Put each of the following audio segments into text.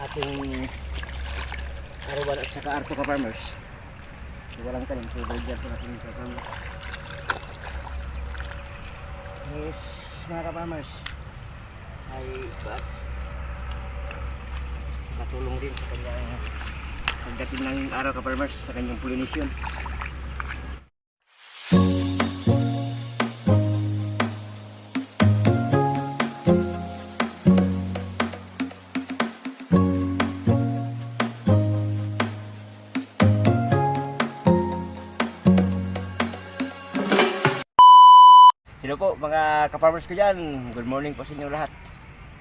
ating arawan at saka arto ka farmers. So, walang tanim. So, bagyan po natin ka farmers. Yes, mga ka-farmers. Ay, ba't? Katulong din sa kanyang pagdating ng araw ka-farmers sa kanyang pollination. Mga ka-farmers ko dyan. Good morning po sa inyo lahat.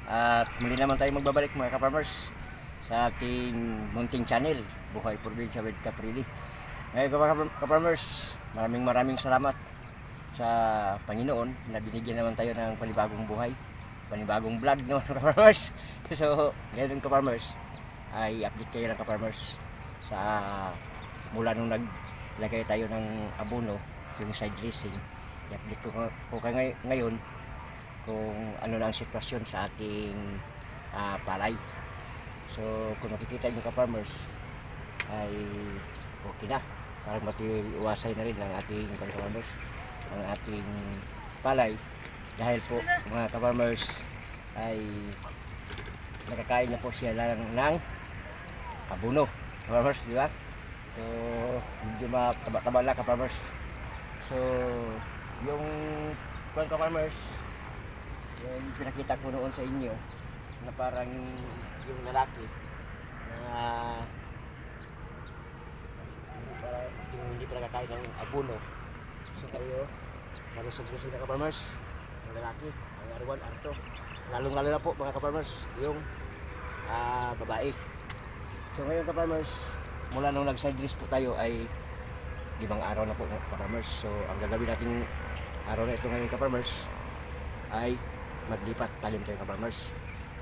At muli naman tayo magbabalik mga ka-farmers sa ating munting channel, Buhay Probinsya with Caprili. Ngayon mga ka- ka-farmers, maraming maraming salamat sa Panginoon na binigyan naman tayo ng panibagong buhay, panibagong vlog no mga ka-farmers. So, ngayon ka-farmers, ay update kayo ng ka-farmers sa mula nung naglagay tayo ng abono, yung side dressing i-update ko, ko ngay- ngayon kung ano na ang sitwasyon sa ating ah, palay. So, kung makikita nyo ka-farmers, ay okay na. Parang matiwasay na rin ang ating ka-farmers, ang ating palay. Dahil po, mga ka-farmers, ay nakakain na po siya lang ng abono. Ka-farmers, di ba? So, medyo mataba-taba na ka-farmers. So, yung kwan ka farmers, yung pinakita ko noon sa inyo, na parang yung lalaki na hindi pa, yung hindi pa nakakain ng abono. So kayo, marusog-lusog na ka-farmers, yung lalaki, ang arwan, arto. Lalong-lalo na po mga ka-farmers, yung ah, babae. So ngayon ka-farmers, mula nung nag-side dress po tayo ay limang araw na po ka-farmers. So ang gagawin natin araw na ito ngayon ka-farmers ay maglipat talim tayo ka-farmers.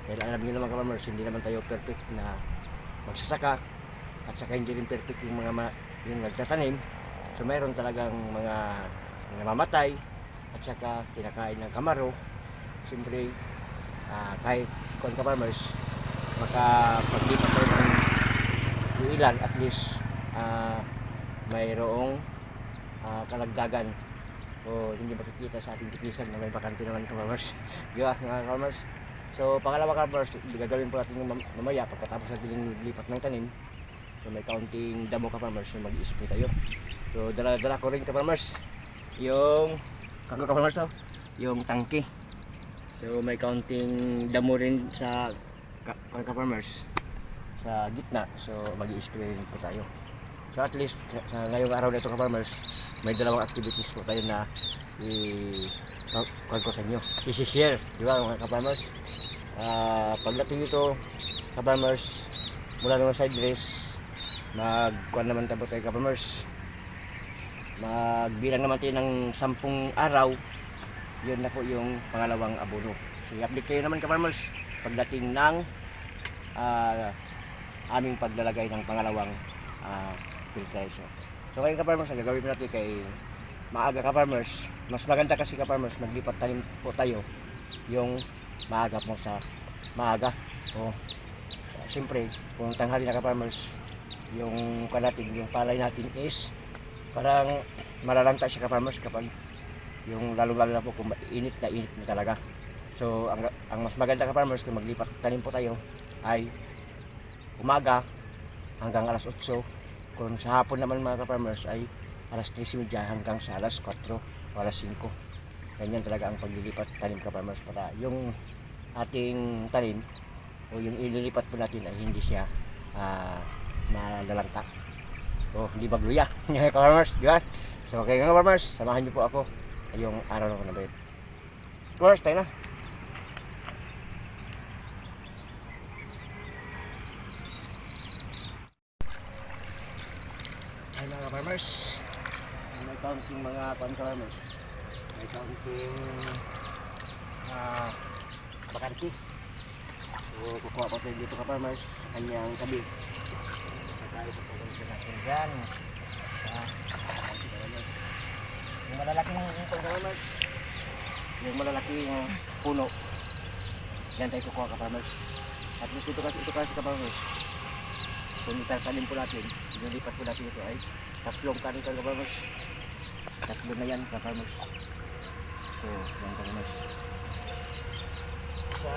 Dahil alam niyo naman ka-farmers, hindi naman tayo perfect na magsasaka at saka hindi rin perfect yung mga ma- yung nagtatanim. So mayroon talagang mga namamatay at saka kinakain ng kamaro. Siyempre, ah, kahit kung ka-farmers, makapaglipat tayo ng ilan at least ah, mayroong ah, kalagdagan o hindi makikita sa ating tikisan na may bakante naman farmers. Di ba mga farmers? So pangalawa farmers, gagawin po natin yung mam- mamaya pagkatapos natin lipat ng tanim. So may counting damo ka farmers, so mag-spray tayo. So dala-dala ko rin ka farmers yung kako ka farmers oh, yung tangke. So may counting damo rin sa ka, ka farmers sa gitna. So mag-spray rin po tayo. So at least sa ngayong araw na ito ka-farmers, may dalawang activities po tayo na i kuwan ko sa inyo. I-share, di ba mga ka-farmers? Ah, pagdating dito, ka-farmers, mula naman side dress, magkuhan naman tayo tayo ka-farmers. Magbilang naman tayo ng sampung araw, yun na po yung pangalawang abono. So i-update kayo naman ka-farmers pagdating ng ah, aming paglalagay ng pangalawang ah, filtration. So ngayon ka-farmers, ang gagawin natin kay maaga ka-farmers, mas maganda kasi ka-farmers, maglipat tanim po tayo yung maaga po sa maaga. O, siyempre, kung tanghali na ka-farmers, yung kanatin, yung palay natin is parang malalanta siya ka-farmers kapag yung lalo-lalo na po kung init na init na talaga. So, ang, ang mas maganda ka-farmers kung maglipat tanim po tayo ay umaga hanggang alas 8 kung sa hapon naman mga ka-farmers ay alas 3.30 hanggang sa alas 4 o alas 5. Ganyan talaga ang paglilipat tanim ka-farmers para yung ating tanim o yung ililipat po natin ay hindi siya ah, malalanta o hindi magluya mga ka-farmers, di ba? So okay nga ka-farmers, samahan niyo po ako ngayong araw na ko na ba yun. Farmers, tayo na. Ay mga farmers, may counting mga pan farmers. May counting ah bakante. So kukuha pa tayo dito ka farmers sa kanyang tabi. Saka ito po siya natin dyan. Ah, yung malalaking pan farmers, yung malalaking puno, yan tayo kukuha ka farmers. At least ito kasi, ito kasi kaparmers. Kung itatanim po natin, inilipat po natin ito ay tatlong kanin ka kaparmers. Tatlo na yan kaparmers. So, yan kaparmers. Isa.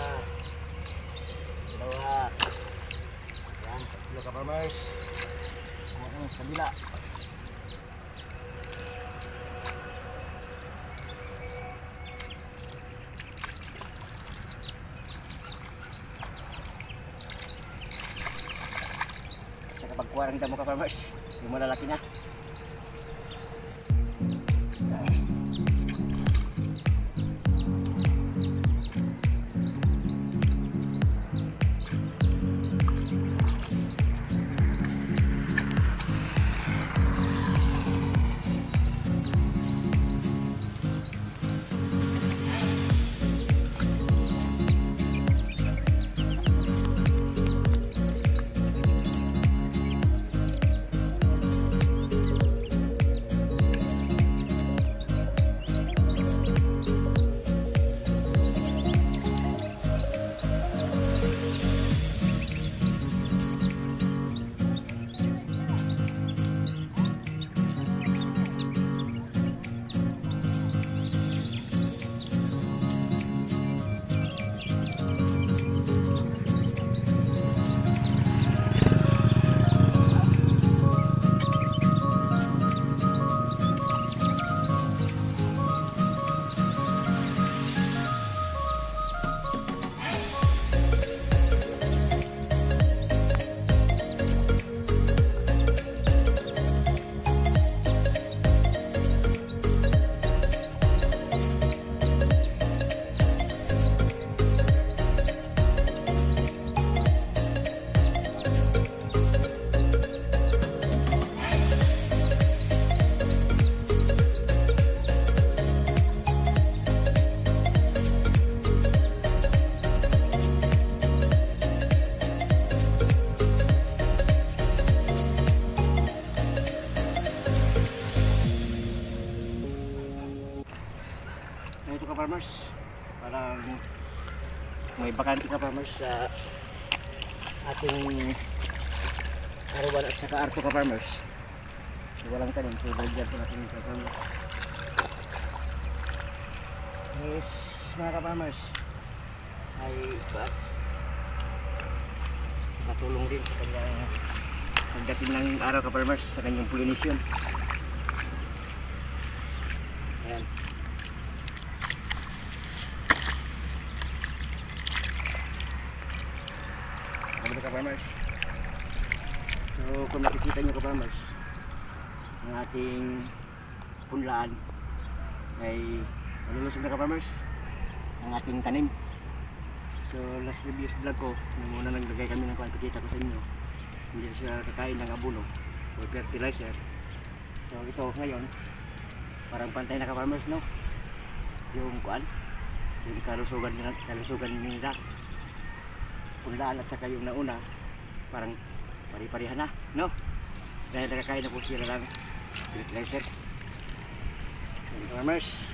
Dalawa. Yan, tatlo naman sa kabila. Tsaka pagkuha ng damo ka-farmers, yung malalaki na. May bakante ka-farmers sa ating arawan at saka arto ka-farmers. So, walang tanim, so bagyan po natin yung ka-farmers. Yes, mga ka-farmers, ay ba't nakatulong din sa kanyang pagdating ng araw ka-farmers sa kanyang pollination. Ayan. Mga ka-farmers. So kung nakikita nyo ka-farmers, ang ating punlaan ay malulusog na ka-farmers, ang ating tanim. So last previous vlog ko, nung una naglagay kami ng kwantitita ko sa inyo, hindi sila kakain ng abono o fertilizer. So ito ngayon, parang pantay na ka-farmers no? Yung kuan, yung kalusugan nila, kalusugan nila punlaan at saka yung nauna parang pari-parihan na no dahil nakakain na po sila ng fertilizer Yan, farmers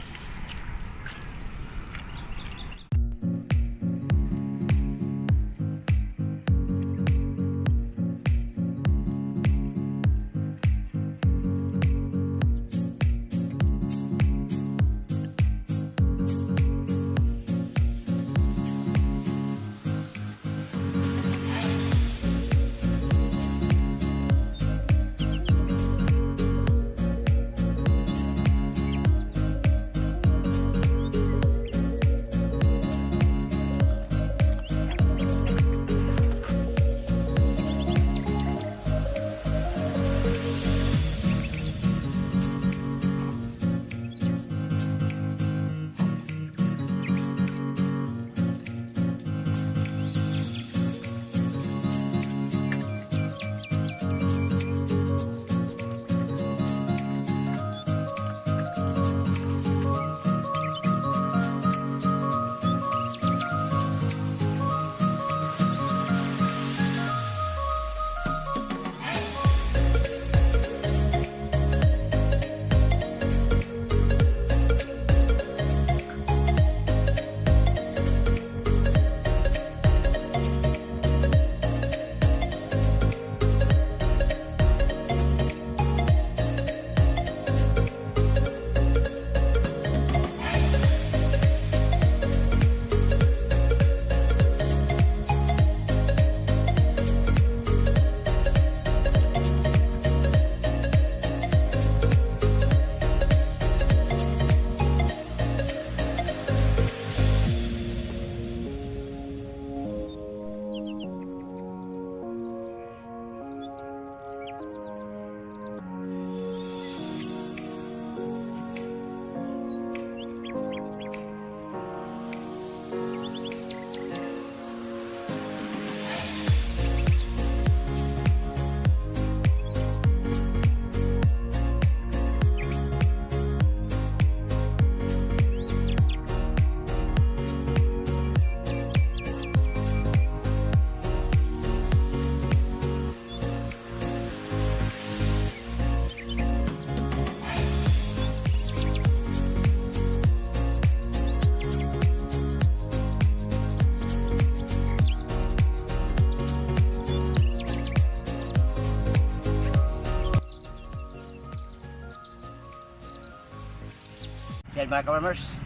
Mga ka-farmers.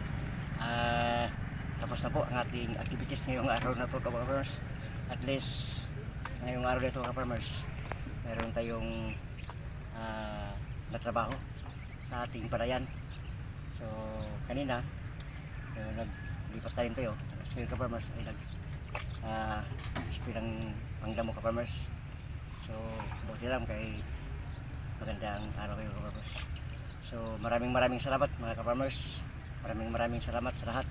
Ah, tapos na po ang ating activities ngayong araw na po ka-farmers. At least ngayong araw na ito ka-farmers. Meron tayong ah, natrabaho sa ating parayan. So kanina uh, naglipat tayo tayo. Ngayon ka-farmers ay nag uh, spray ng pangdamo ka-farmers. So buti lang kay magandang araw kayo ka-farmers. So maraming maraming salamat mga ka-farmers. Maraming maraming salamat sa lahat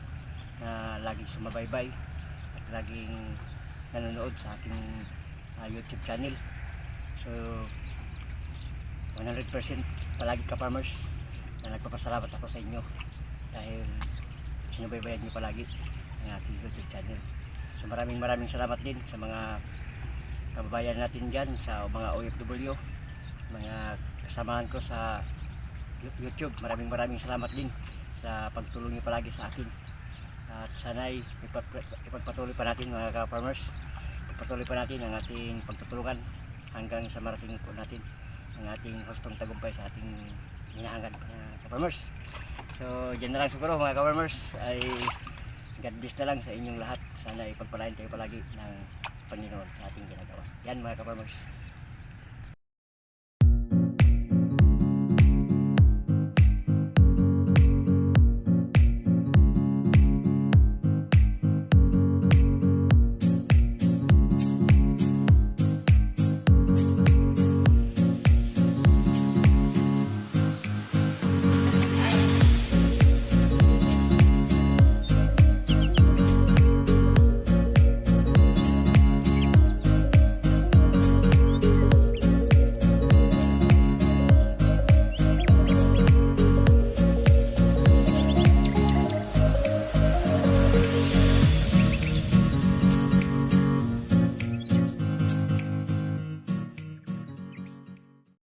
na laging sumabaybay at laging nanonood sa aking ah, YouTube channel. So 100% palagi ka-farmers na nagpapasalamat ako sa inyo dahil sinubaybayan niyo palagi ang aking YouTube channel. So maraming maraming salamat din sa mga kababayan natin dyan, sa mga OFW, mga kasamahan ko sa YouTube. Maraming maraming salamat din sa pagtulong niyo palagi sa akin. At sana'y ipag- ipagpatuloy pa natin mga ka-farmers. Ipagpatuloy pa natin ang ating pagtutulungan hanggang sa marating po natin ang ating hustong tagumpay sa ating hinahangan mga ka-farmers. So, dyan na lang siguro mga ka-farmers ay God bless na lang sa inyong lahat. Sana ipagpalain tayo palagi ng Panginoon sa ating ginagawa. Yan mga ka-farmers.